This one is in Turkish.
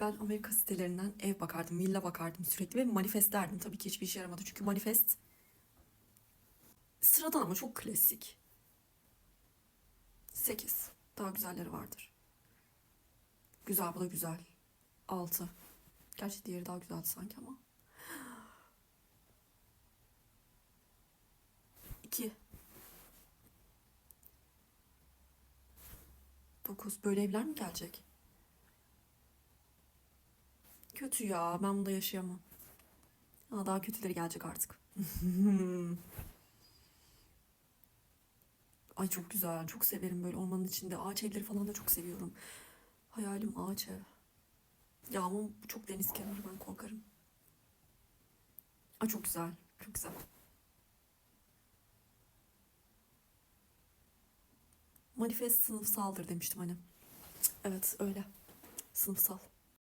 Ben Amerika sitelerinden ev bakardım, villa bakardım sürekli ve manifest derdim. Tabii ki hiçbir işe yaramadı çünkü manifest sıradan ama çok klasik. 8. Daha güzelleri vardır. Güzel bu da güzel. 6. Gerçi diğeri daha güzeldi sanki ama. 2. 9. Böyle evler mi gelecek? Kötü ya. Ben bunda yaşayamam. Aa, daha kötüleri gelecek artık. Ay çok güzel. Çok severim böyle ormanın içinde. Ağaç evleri falan da çok seviyorum. Hayalim ağaç ev. Ya ama bu çok deniz kenarı ben korkarım. Ay çok güzel. Çok güzel. Manifest sınıfsaldır demiştim hani. Evet öyle. Sınıfsal.